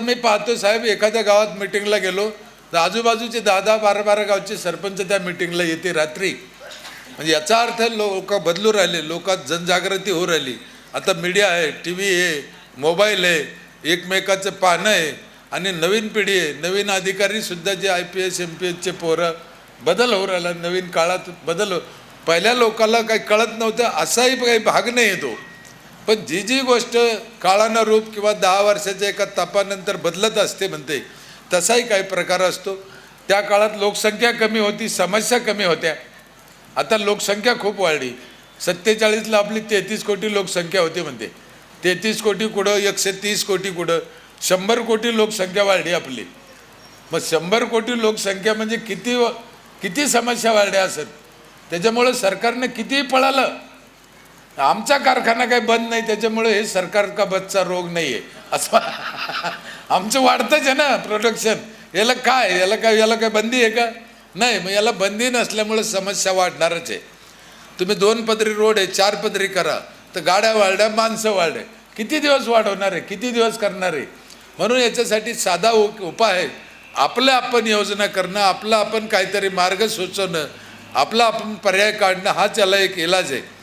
आता मी पाहतो साहेब एखाद्या गावात मिटिंगला गेलो तर आजूबाजूचे दहा दहा बारा बारा गावचे सरपंच त्या मिटिंगला येते रात्री. म्हणजे याचा अर्थ लोक बदलू राहिले लोकात जनजागृती होऊ राहिली. आता मीडिया आहे टी व्ही आहे मोबाईल आहे एकमेकाचं पाहणं आहे आणि नवीन पिढी आहे नवीन अधिकारीसुद्धा जे I P S M P एसचे पोरं बदल होऊ राहिला नवीन काळात बदल हो- पहिल्या लोकाला काही कळत नव्हतं असाही काही भाग नाही येतो पण जी जी गोष्ट काळानं रूप किंवा दहा वर्षाच्या एका तापानंतर बदलत असते म्हणते तसाही काही प्रकार असतो. त्या काळात लोकसंख्या कमी होती समस्या कमी होत्या. आता लोकसंख्या खूप वाढली. सत्तेचाळीसला आपली तेहतीस कोटी लोकसंख्या होती म्हणते. तेहतीस कोटी कुठं एकशे तीस कोटी कुठं? शंभर कोटी लोकसंख्या वाढली आपली. मग शंभर कोटी लोकसंख्या म्हणजे किती व- किती समस्या वाढल्या असेल? त्याच्यामुळं सरकारनं कितीही पळालं आमचा कारखाना काही बंद नाही त्याच्यामुळे हे सरकार का बसचा रोग नाही आहे असं आमचं वाढतंच आहे ना प्रोडक्शन याला काय याला काय याला काय बंदी आहे का? नाही मग याला बंदी नसल्यामुळे समस्या वाढणारच आहे. तुम्ही दोन पदरी रोड आहे चार पदरी करा तर गाड्या वाढल्या माणसं वाढले. किती दिवस वाढवणार आहे? किती दिवस करणार आहे? म्हणून याच्यासाठी साधा उ- उपाय आहे. आपलं आपण योजना करणं आपलं आपण काहीतरी मार्ग सुचवणं आपला आपण पर्याय काढणं हाच याला एक इलाज आहे.